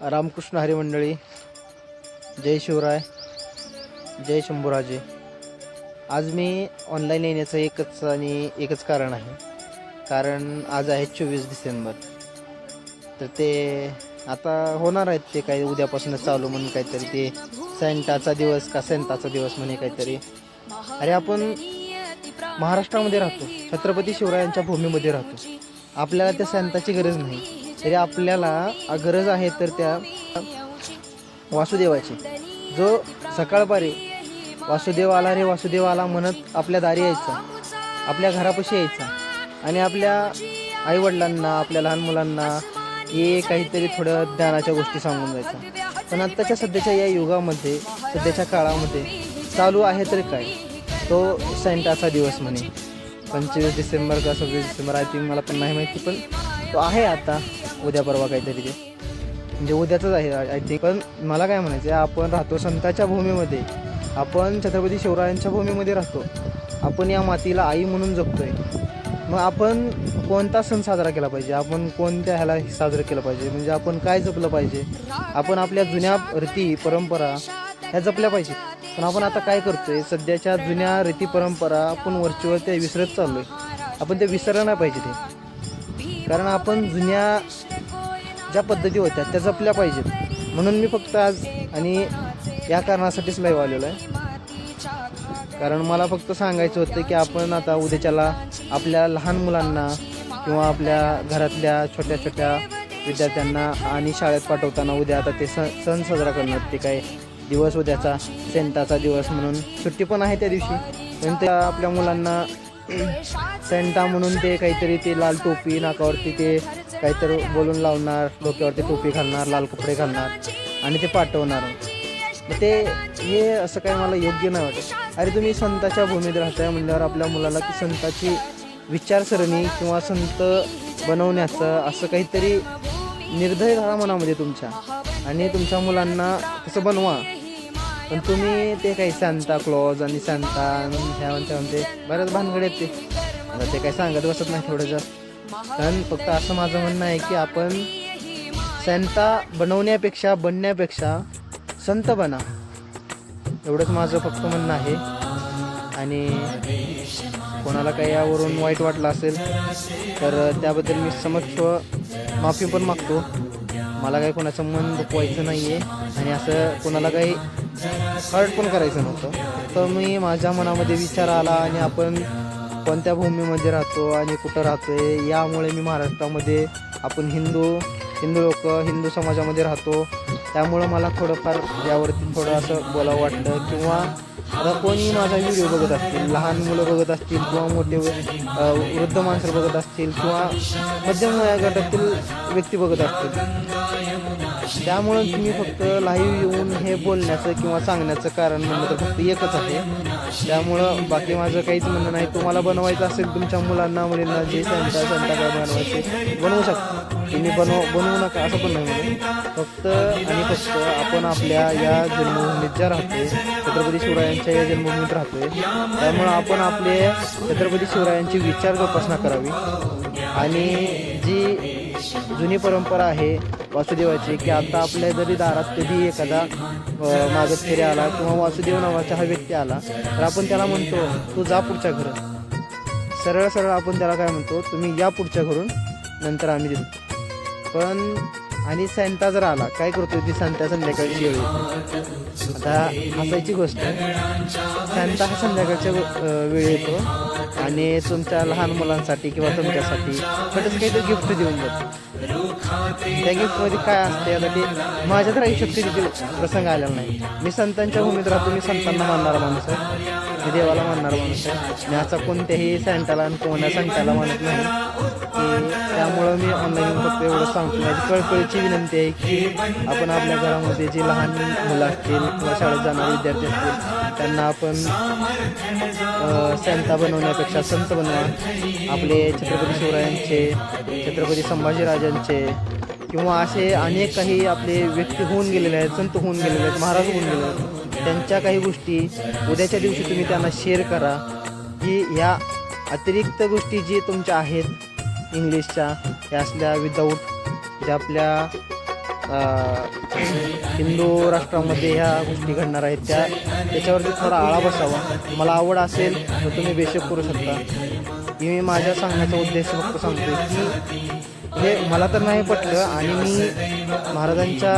रामकृष्ण हरिमंडळी जय शिवराय जय शंभूराजे. आज मी ऑनलाईन येण्याचं एकच आणि एकच कारण आहे. कारण आज आहे चोवीस डिसेंबर. तर ते आता होणार आहेत ते काही उद्यापासूनच चालू म्हणून काहीतरी ते सेंटाचा दिवस का सेंटाचा दिवस म्हणे काहीतरी. अरे आपण महाराष्ट्रामध्ये राहतो. छत्रपती शिवरायांच्या भूमीमध्ये राहतो. आपल्याला त्या सेंटाची गरज नाही. तरी आपल्याला गरज आहे तर त्या वासुदेवाची. जो सकाळपारी वासुदेव आला रे वासुदेव आला म्हणत आपल्या दारी यायचा आपल्या घरापाशी यायचा आणि आपल्या आईवडिलांना आपल्या लहान मुलांना हे काहीतरी थोडं ज्ञानाच्या गोष्टी सांगून जायचा. पण आत्ताच्या सध्याच्या या युगामध्ये सध्याच्या काळामध्ये चालू आहे तर काय? तो सेंटाचा दिवस म्हणे. पंचवीस डिसेंबर का सव्वीस डिसेंबर आय थिंक मला पण नाही माहिती पण तो आहे आता. उद्या परवा काहीतरी ते. म्हणजे उद्याचंच आहे आय थिंक पण मला काय म्हणायचं आहे आपण राहतो संताच्या भूमीमध्ये. आपण छत्रपती शिवरायांच्या भूमीमध्ये राहतो. आपण या मातीला आई म्हणून जगतोय. मग आपण कोणता सण साजरा केला पाहिजे? आपण कोणत्या ह्याला साजरं केलं पाहिजे? म्हणजे आपण काय जपलं पाहिजे? आपण आपल्या जुन्या रीती परंपरा ह्या जपल्या पाहिजेत. पण आपण आता काय करतोय? सध्याच्या जुन्या रीती परंपरा आपण वरचीवर त्या विसरत चाललोय. आपण ते विसरलं नाही पाहिजे ते कारण आपण जुन्या ज्या पद्धती होत्या त्या जपल्या पाहिजेत. म्हणून मी फक्त आज आणि या कारणासाठीच लाईव्ह आलेलो आहे. कारण मला फक्त सांगायचं होतं की आपण आता उद्याच्याला आपल्या लहान मुलांना किंवा आपल्या घरातल्या छोट्या छोट्या विद्यार्थ्यांना आणि शाळेत पाठवताना उद्या आता ते सण सण साजरा करणार. ते काय दिवस उद्याचा सेंटाचा दिवस म्हणून सुट्टी पण आहे त्या दिवशी. पण त्या आपल्या मुलांना सेंटा म्हणून ते काहीतरी ते लाल टोपी नाकावरती ते काहीतरी बोलून लावणार डोक्यावरती टोपी घालणार लाल कपडे घालणार आणि ते पाठवणार. मग ते हे असं काही मला योग्य नाही वाटत. अरे तुम्ही संताच्या भूमीत राहताय म्हणल्यावर आपल्या मुलाला की संताची विचारसरणी किंवा संत बनवण्याचं असं काहीतरी निर्धय राहा मनामध्ये तुमच्या. आणि तुमच्या मुलांना तसं बनवा. पण तुम्ही ते काही सांता क्लॉज आणि सांता ह्या म्हणते म्हणते बऱ्याच भानगड आहेत ते आता ते काही सांगत बसत नाही थोडं जास्त कारण फक्त असं माझं म्हणणं आहे की आपण सॅन्टा बनवण्यापेक्षा बनण्यापेक्षा संत बना. एवढंच माझं फक्त म्हणणं आहे. आणि कोणाला काही यावरून वाईट वाटलं असेल तर त्याबद्दल मी समक्ष माफी पण मागतो. मला काही कोणाचं मन दुखवायचं नाही आहे आणि असं कोणाला काही हर्ट पण करायचं नव्हतं. तर मी माझ्या मनामध्ये विचार आला आणि आपण कोणत्या भूमीमध्ये राहतो आणि कुठं राहतो आहे यामुळे मी महाराष्ट्रामध्ये आपण हिंदू हिंदू लोक हिंदू समाजामध्ये राहतो. त्यामुळं मला थोडंफार यावरती थोडं असं बोलावं वाटलं किंवा आता कोणी माझा व्हिडिओ बघत असतील लहान मुलं बघत असतील किंवा मोठे वृद्ध माणसं बघत असतील किंवा मध्यम वयोगटातील व्यक्ती बघत असतील त्यामुळं तुम्ही फक्त लाईव्ह येऊन हे बोलण्याचं किंवा सांगण्याचं कारण म्हणलं तर फक्त एकच आहे. त्यामुळं बाकी माझं काहीच म्हणणं नाही. तुम्हाला बनवायचं असेल तुमच्या मुलांना मुलींना जे सांगता सांगता काय बनवायचे बनवू शकता. तुम्ही बनव बनवू नका असं पण नाही फक्त आणि फक्त आपण आपल्या या जन्मभूमीत ज्या राहतोय छत्रपती शिवरायांच्या या जन्मभूमीत राहतोय त्यामुळं आपण आपले छत्रपती शिवरायांची विचार जोपासना करावी. आणि जी जुनी परंपरा आहे वासुदेवाची की आता आपल्या जरी दारात कधी एखादा अ, फेरी आला किंवा वासुदेव नावाचा हा व्यक्ती आला तर आपण त्याला म्हणतो तू जा पुढच्या घरात सरळ सरळ आपण त्याला काय म्हणतो तुम्ही या पुढच्या घरून नंतर आम्ही देतो. पण आणि सॅन्टा जर आला काय करतो ती सांता संध्याकाळची वेळ? आता हसायची गोष्ट सॅन्टा हा संध्याकाळच्या वेळी येतो. आणि तुमच्या लहान मुलांसाठी किंवा तुमच्यासाठी छोटंसं काहीतरी गिफ्ट देऊन जातो त्या गिफ्टमध्ये काय असते आता ते माझ्या तर आयुष्यात कधी प्रसंग आलेला नाही. मी संतांच्या भूमीत राहतो मी संतांना मानणारा माणूस आहे. मी देवाला मानणारा माणूस आहे. मी असा कोणत्याही सॅन्टाला आणि कोणा सॅन्टाला मानत नाही. की त्यामुळं मी ऑनलाईन फक्त एवढं सांगतो. माझी कळकळीची विनंती आहे की आपण आपल्या घरामध्ये जे लहान मुलं असतील किंवा शाळेत जाणारे विद्यार्थी असतील त्यांना आपण संता बनवण्यापेक्षा संत बनवा. आपले छत्रपती शिवरायांचे छत्रपती संभाजीराजांचे किंवा असे अनेक काही आपले व्यक्ती होऊन गेलेले आहेत संत होऊन गेलेले आहेत महाराज होऊन गेलेले आहेत. त्यांच्या काही गोष्टी उद्याच्या दिवशी तुम्ही त्यांना शेअर करा. की ह्या अतिरिक्त गोष्टी जी तुमच्या आहेत इंग्लिशच्या या असल्या विदाऊट ज्या आपल्या हिंदू राष्ट्रामध्ये ह्या गोष्टी घडणार आहेत. त्या त्याच्यावरती थोडा आळा बसावा. मला आवड असेल तर तुम्ही बेशक करू शकता. मी माझ्या सांगण्याचा उद्देश फक्त सांगतो की हे मला तर नाही पटलं आणि मी महाराजांच्या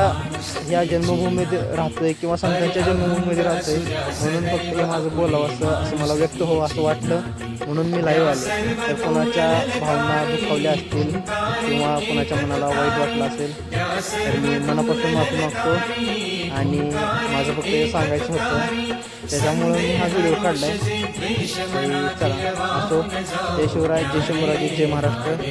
या जन्मभूमीत राहतोय किंवा संतांच्या जन्मभूमीमध्ये राहतोय म्हणून फक्त हे माझं बोलावं असं असं मला व्यक्त व्हावं असं वाटलं. म्हणून मी लाईव्ह आले. तर कोणाच्या भावना दुखावल्या असतील किंवा कोणाच्या मनाला वाईट वाटलं असेल तर मी मनापासून माफी मागतो. आणि माझं फक्त हे सांगायचं होतं. त्याच्यामुळं मी हा व्हिडिओ काढला आहे असो जय शिवराय जय शिवराज जय महाराष्ट्र.